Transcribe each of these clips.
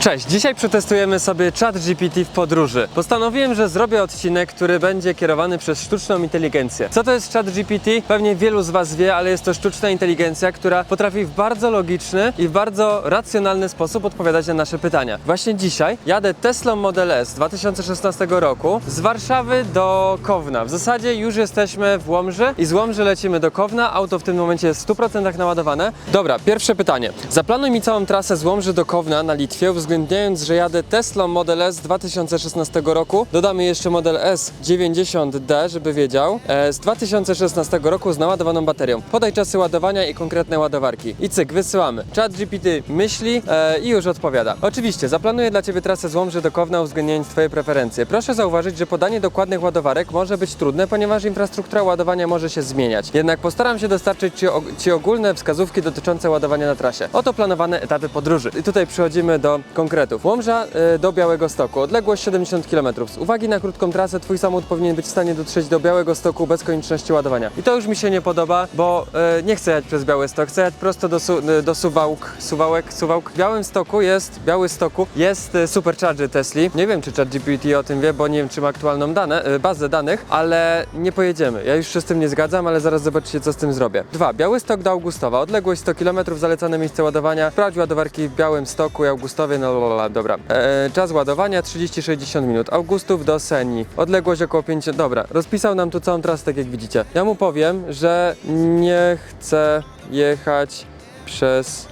Cześć, dzisiaj przetestujemy sobie chat GPT w podróży. Postanowiłem, że zrobię odcinek, który będzie kierowany przez sztuczną inteligencję. Co to jest chat GPT? Pewnie wielu z Was wie, ale jest to sztuczna inteligencja, która potrafi w bardzo logiczny i w bardzo racjonalny sposób odpowiadać na nasze pytania. Właśnie dzisiaj jadę Teslą Model S 2016 roku z Warszawy do Kowna. W zasadzie już jesteśmy w Łomży i z Łomży lecimy do Kowna. Auto w tym momencie jest w 100% naładowane. Dobra, pierwsze pytanie. Zaplanuj mi całą trasę z Łomży do Kowna na Litwie, uwzględniając, że jadę Teslą Model S 2016 roku. Dodamy jeszcze Model S 90D, żeby wiedział, e, z 2016 roku z naładowaną baterią. Podaj czasy ładowania i konkretne ładowarki. I cyk, wysyłamy. Chat GPT myśli e, i już odpowiada. Oczywiście, zaplanuję dla Ciebie trasę z Łomży do Kowna, uwzględniając Twoje preferencje. Proszę zauważyć, że podanie dokładnych ładowarek może być trudne, ponieważ infrastruktura ładowania może się zmieniać. Jednak postaram się dostarczyć Ci, og- ci ogólne wskazówki dotyczące ładowania na trasie. Oto planowane etapy podróży. I tutaj przechodzimy do konkretów. Łomża e, do Białego Stoku, odległość 70 km. Z uwagi na krótką trasę, Twój samochód powinien być w stanie dotrzeć do Białego Stoku bez konieczności ładowania. I to już mi się nie podoba, bo e, nie chcę jechać przez Biały Stok, chcę jechać prosto do, su, e, do Suwałk, Suwałek, Suwałk. W Białym Stoku jest, Biały Stoku jest e, supercharger Tesli. Nie wiem, czy ChatGPT o tym wie, bo nie wiem, czy ma aktualną dane, bazę danych, ale nie pojedziemy. Ja już się z tym nie zgadzam, ale zaraz zobaczycie, co z tym zrobię. Dwa. Biały Stok do Augustowa, odległość 100 km, zalecane miejsce ładowania. Sprawdź ładowarki w Białym Stoku i Augustowie, no lala, dobra. E, czas ładowania 30-60 minut. Augustów do Seni, odległość około 50, dobra. Rozpisał nam tu całą trasę, tak jak widzicie. Ja mu powiem, że nie chcę jechać przez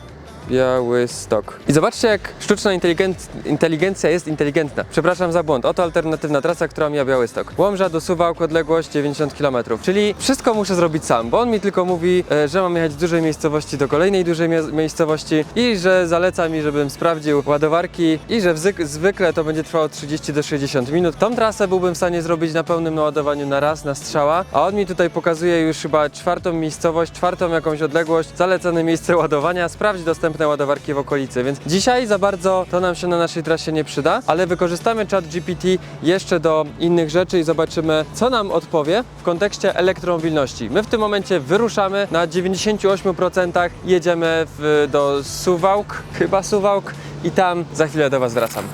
Biały Stok. I zobaczcie, jak sztuczna inteligenc- inteligencja jest inteligentna. Przepraszam za błąd. Oto alternatywna trasa, która mija Biały Stok. Łomża do Suwałk, odległość 90 km. Czyli wszystko muszę zrobić sam, bo on mi tylko mówi, e, że mam jechać z dużej miejscowości do kolejnej dużej mie- miejscowości i że zaleca mi, żebym sprawdził ładowarki i że zwykle to będzie trwało 30 do 60 minut. Tą trasę byłbym w stanie zrobić na pełnym naładowaniu na raz, na strzała, a on mi tutaj pokazuje już chyba czwartą miejscowość, czwartą jakąś odległość, zalecane miejsce ładowania, sprawdź dostępne ładowarki w okolicy, więc dzisiaj za bardzo to nam się na naszej trasie nie przyda, ale wykorzystamy chat GPT jeszcze do innych rzeczy i zobaczymy, co nam odpowie w kontekście elektromobilności. My w tym momencie wyruszamy na 98% jedziemy w, do Suwałk, chyba Suwałk i tam za chwilę do Was wracam.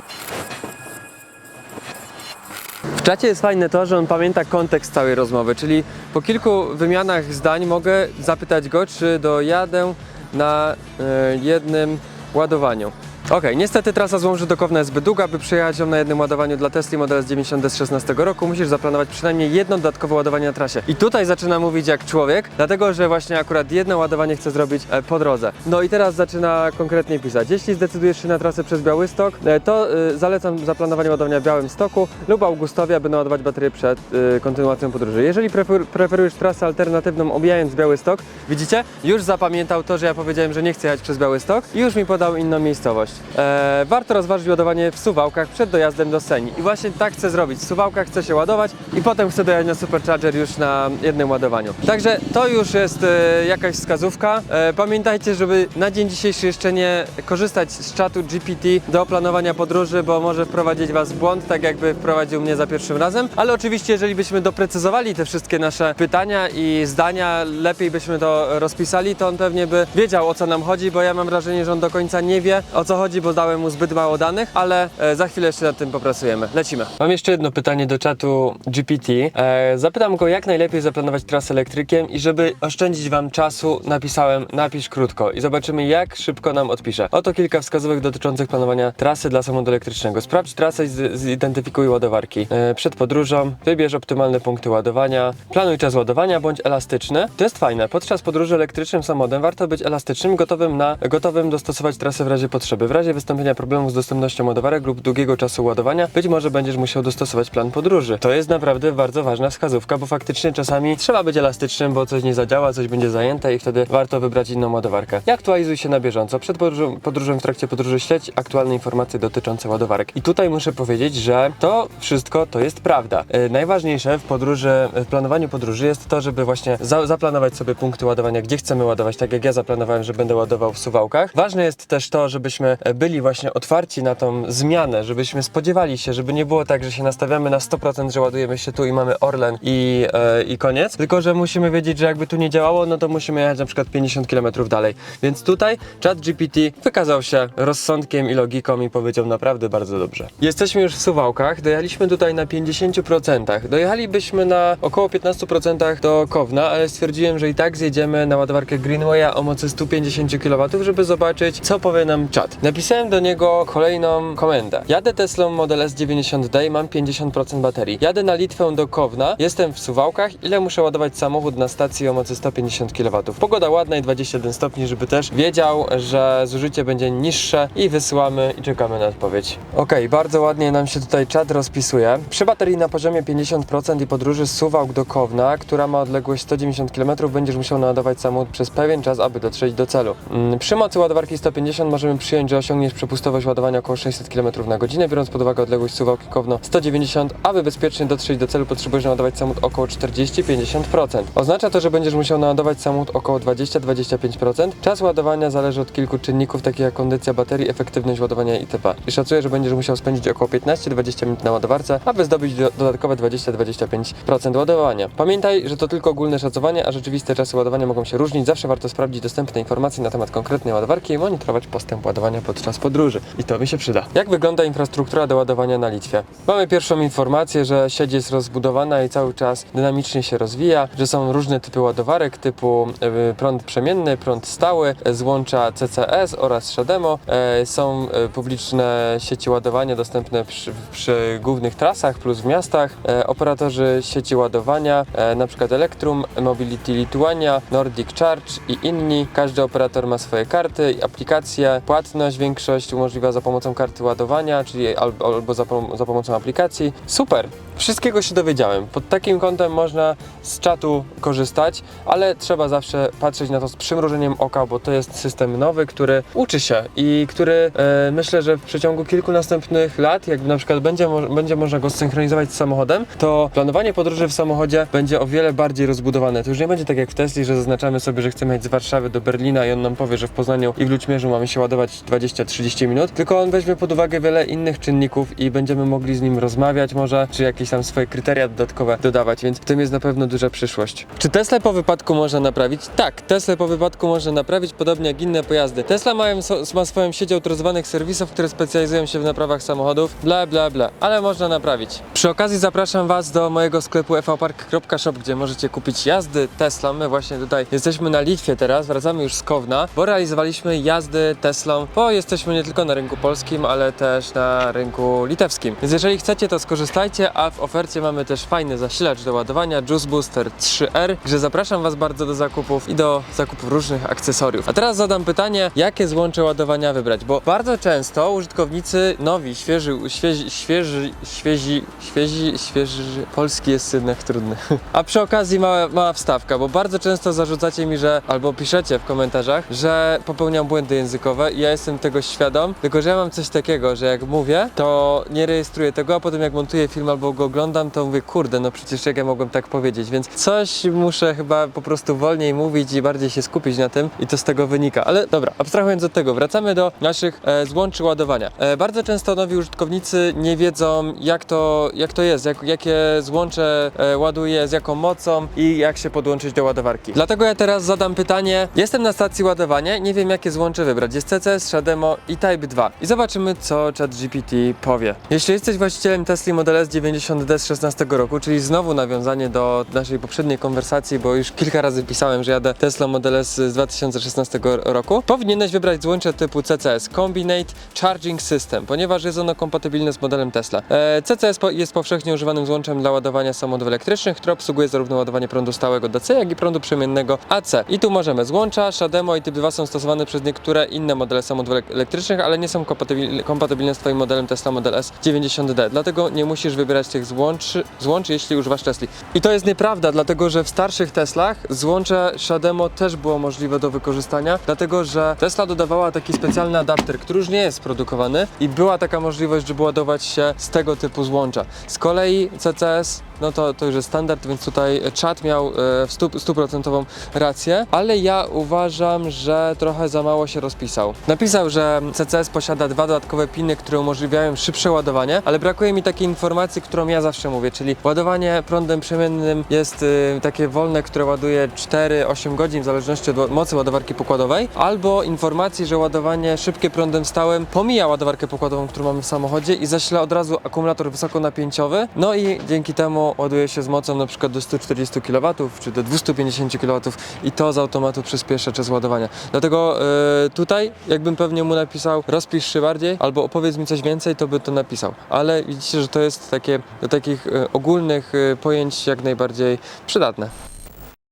W czacie jest fajne to, że on pamięta kontekst całej rozmowy, czyli po kilku wymianach zdań mogę zapytać go, czy dojadę na e, jednym ładowaniu. Okej, niestety trasa z Łomży do Kowna jest zbyt długa, by przejechać ją na jednym ładowaniu dla Tesla Model S 90 z 16 roku. Musisz zaplanować przynajmniej jedno dodatkowe ładowanie na trasie. I tutaj zaczyna mówić jak człowiek, dlatego że właśnie akurat jedno ładowanie chce zrobić e, po drodze. No i teraz zaczyna konkretnie pisać. Jeśli zdecydujesz się na trasę przez Białystok, e, to e, zalecam zaplanowanie ładowania w Białym Stoku lub Augustowie, aby naładować baterię przed kontynuacją podróży. Jeżeli prefer preferujesz trasę alternatywną omijając Białystok, widzicie? Już zapamiętał to, że ja powiedziałem, że nie chcę jechać przez Białystok i już mi podał inną miejscowość. E, warto rozważyć ładowanie w Suwałkach przed dojazdem do Seni. I właśnie tak chcę zrobić. W Suwałkach chcę się ładować i potem chcę dojechać na Supercharger już na jednym ładowaniu. Także to już jest e, jakaś wskazówka. E, pamiętajcie, żeby na dzień dzisiejszy jeszcze nie korzystać z czatu GPT do planowania podróży, bo może wprowadzić Was w błąd, tak jakby wprowadził mnie za pierwszym razem. Ale oczywiście, jeżeli byśmy doprecyzowali te wszystkie nasze pytania i zdania, lepiej byśmy to rozpisali, to on pewnie by wiedział o co nam chodzi, bo ja mam wrażenie, że on do końca nie wie o co chodzi, bo dałem mu zbyt mało danych, ale e, za chwilę jeszcze nad tym popracujemy. Lecimy. Mam jeszcze jedno pytanie do czatu GPT. E, zapytam go, jak najlepiej zaplanować trasę elektrykiem i żeby oszczędzić Wam czasu, napisałem napisz krótko i zobaczymy, jak szybko nam odpisze. Oto kilka wskazówek dotyczących planowania trasy dla samochodu elektrycznego. Sprawdź trasę i zidentyfikuj ładowarki. E, przed podróżą wybierz optymalne punkty ładowania, planuj czas ładowania, bądź elastyczny. To jest fajne. Podczas podróży elektrycznym samochodem warto być elastycznym, gotowym na gotowym dostosować trasę w razie potrzeby. Razie wystąpienia problemów z dostępnością ładowarek lub długiego czasu ładowania, być może będziesz musiał dostosować plan podróży. To jest naprawdę bardzo ważna wskazówka, bo faktycznie czasami trzeba być elastycznym, bo coś nie zadziała, coś będzie zajęte i wtedy warto wybrać inną ładowarkę. I aktualizuj się na bieżąco. Przed podróżą, podróżą w trakcie podróży śledź aktualne informacje dotyczące ładowarek. I tutaj muszę powiedzieć, że to wszystko to jest prawda. E, najważniejsze w podróży, w planowaniu podróży jest to, żeby właśnie za, zaplanować sobie punkty ładowania, gdzie chcemy ładować, tak jak ja zaplanowałem, że będę ładował w Suwałkach. Ważne jest też to, żebyśmy byli właśnie otwarci na tą zmianę, żebyśmy spodziewali się, żeby nie było tak, że się nastawiamy na 100%, że ładujemy się tu i mamy Orlen i, e, i koniec, tylko że musimy wiedzieć, że jakby tu nie działało, no to musimy jechać na przykład 50 km dalej. Więc tutaj ChatGPT wykazał się rozsądkiem i logiką i powiedział naprawdę bardzo dobrze. Jesteśmy już w Suwałkach, dojechaliśmy tutaj na 50%. Dojechalibyśmy na około 15% do Kowna, ale stwierdziłem, że i tak zjedziemy na ładowarkę Greenwaya o mocy 150 kW, żeby zobaczyć, co powie nam czat. Napisałem do niego kolejną komendę. Jadę Teslą Model S 90D i mam 50% baterii. Jadę na Litwę do Kowna, jestem w Suwałkach, ile muszę ładować samochód na stacji o mocy 150 kW. Pogoda ładna i 21 stopni, żeby też wiedział, że zużycie będzie niższe i wysyłamy i czekamy na odpowiedź. Ok, bardzo ładnie nam się tutaj czat rozpisuje. Przy baterii na poziomie 50% i podróży z Suwałk do Kowna, która ma odległość 190 km, będziesz musiał naładować samochód przez pewien czas, aby dotrzeć do celu. Mm, Przy mocy ładowarki 150 możemy przyjąć, że osiągniesz przepustowość ładowania około 600 km na godzinę, biorąc pod uwagę odległość Suwałki Kowno 190, aby bezpiecznie dotrzeć do celu potrzebujesz naładować samochód około 40-50%. Oznacza to, że będziesz musiał naładować samochód około 20-25%. Czas ładowania zależy od kilku czynników, takich jak kondycja baterii, efektywność ładowania itp. I szacuję, że będziesz musiał spędzić około 15-20 minut na ładowarce, aby zdobyć do, dodatkowe 20-25% ładowania. Pamiętaj, że to tylko ogólne szacowanie, a rzeczywiste czasy ładowania mogą się różnić. Zawsze warto sprawdzić dostępne informacje na temat konkretnej ładowarki i monitorować postęp ładowania podczas podróży. I to mi się przyda. Jak wygląda infrastruktura do ładowania na Litwie? Mamy pierwszą informację, że sieć jest rozbudowana i cały czas dynamicznie się rozwija, że są różne typy ładowarek typu e, prąd przemienny, prąd stały, e, złącza CCS oraz Shademo. E, Są publiczne sieci ładowania dostępne przy, przy głównych trasach plus w miastach. Operatorzy sieci ładowania, przykład Electrum, Mobility Lituania, Nordic Charge i inni. Każdy operator ma swoje karty aplikacje. Płatność większość umożliwia za pomocą karty ładowania, czyli albo, albo za, pom- za pomocą aplikacji. Super! Wszystkiego się dowiedziałem. Pod takim kątem można z czatu korzystać, ale trzeba zawsze patrzeć na to z przymrużeniem oka, bo to jest system nowy, który uczy się i który e, myślę, że w przeciągu kilku następnych lat, jak na przykład będzie, będzie można go synchronizować z samochodem, to planowanie podróży w samochodzie będzie o wiele bardziej rozbudowane. To już nie będzie tak jak w Tesli, że zaznaczamy sobie, że chcemy jechać z Warszawy do Berlina i on nam powie, że w Poznaniu i w Ludźmierzu mamy się ładować 20-30 minut, tylko on weźmie pod uwagę wiele innych czynników i będziemy mogli z nim rozmawiać może, czy jakieś tam swoje kryteria dodatkowe dodawać, więc w tym jest na pewno duża przyszłość. Czy Tesla po wypadku można naprawić? Tak, Tesla po wypadku można naprawić, podobnie jak inne pojazdy. Tesla mają, ma swoją sieć autoryzowanych serwisów, które specjalizują się w naprawach samochodów, bla bla bla, ale można naprawić. Przy okazji zapraszam Was do mojego sklepu evpark.shop, gdzie możecie kupić jazdy Tesla. My właśnie tutaj jesteśmy na Litwie teraz, wracamy już z Kowna, bo realizowaliśmy jazdy Teslą, bo jesteśmy nie tylko na rynku polskim, ale też na rynku litewskim. Więc jeżeli chcecie, to skorzystajcie, a w ofercie mamy też fajny zasilacz do ładowania Juice Booster 3R, że zapraszam Was bardzo do zakupów i do zakupów różnych akcesoriów. A teraz zadam pytanie, jakie złącze ładowania wybrać, bo bardzo często użytkownicy nowi, świeży, świeży, świeży, świezi, świezi, świeży, polski jest jednak trudny. A przy okazji mała, mała wstawka, bo bardzo często zarzucacie mi, że albo piszecie w komentarzach, że popełniam błędy językowe i ja jestem tego świadom, tylko że ja mam coś takiego, że jak mówię, to nie rejestruję tego, a potem jak montuję film albo go oglądam, to mówię, kurde, no przecież jak ja mogłem tak powiedzieć, więc coś muszę chyba po prostu wolniej mówić i bardziej się skupić na tym i to z tego wynika. Ale dobra, abstrahując od tego, wracamy do naszych e, złączy ładowania. E, bardzo często nowi użytkownicy nie wiedzą, jak to, jak to jest, jak, jakie złącze e, ładuje, z jaką mocą i jak się podłączyć do ładowarki. Dlatego ja teraz zadam pytanie. Jestem na stacji ładowania, nie wiem jakie złącze wybrać. Jest CCS, Shademo i Type 2. I zobaczymy, co ChatGPT powie. Jeśli jesteś właścicielem Tesla Model S 90D z 16 roku, czyli znowu nawiązanie do naszej poprzedniej konwersacji, bo już kilka razy pisałem, że jadę Tesla Model S z 2016 roku, powinieneś wybrać złącze typu CCS Combinate Charging System, ponieważ jest ono kompatybilne z modelem Tesla. E, CCS jest powszechnie używanym złączem dla ładowania samochodów elektrycznych, które obsługuje zarówno ładowanie prądu stałego DC, jak i prądu przemiennego AC. I tu możemy złącza, Shademo i Typ 2 są stosowane przez niektóre inne modele samochodów elek- elektrycznych, ale nie są kompatybilne z Twoim modelem Tesla Model S 90D. Dlatego nie musisz wybierać tych złącz, złącz jeśli używasz Tesli. I to jest nieprawda, dlatego że w starszych Teslach złącze Shademo też było możliwe do wykorzystania, dlatego że Tesla dodawała taki specjalny adapter, który już nie jest produkowany i była taka możliwość, żeby ładować się z tego typu złącza. Z kolei CCS no to, to już jest standard, więc tutaj czat miał e, w stu- stuprocentową rację, ale ja uważam, że trochę za mało się rozpisał. Napisał, że CCS posiada dwa dodatkowe piny, które umożliwiają szybsze ładowanie, ale brakuje mi takiej informacji, którą ja zawsze mówię, czyli ładowanie prądem przemiennym jest y, takie wolne, które ładuje 4-8 godzin w zależności od mocy ładowarki pokładowej, albo informacji, że ładowanie szybkie prądem stałym pomija ładowarkę pokładową, którą mamy w samochodzie i zasila od razu akumulator wysokonapięciowy, no i dzięki temu ładuje się z mocą na przykład do 140 kW czy do 250 kW i to z automatu przyspiesza czas ładowania. Dlatego y, tutaj, jakbym pewnie mu napisał rozpisz się bardziej albo opowiedz mi coś więcej, to by to napisał. Ale widzicie, że to jest takie do takich y, ogólnych y, pojęć jak najbardziej przydatne.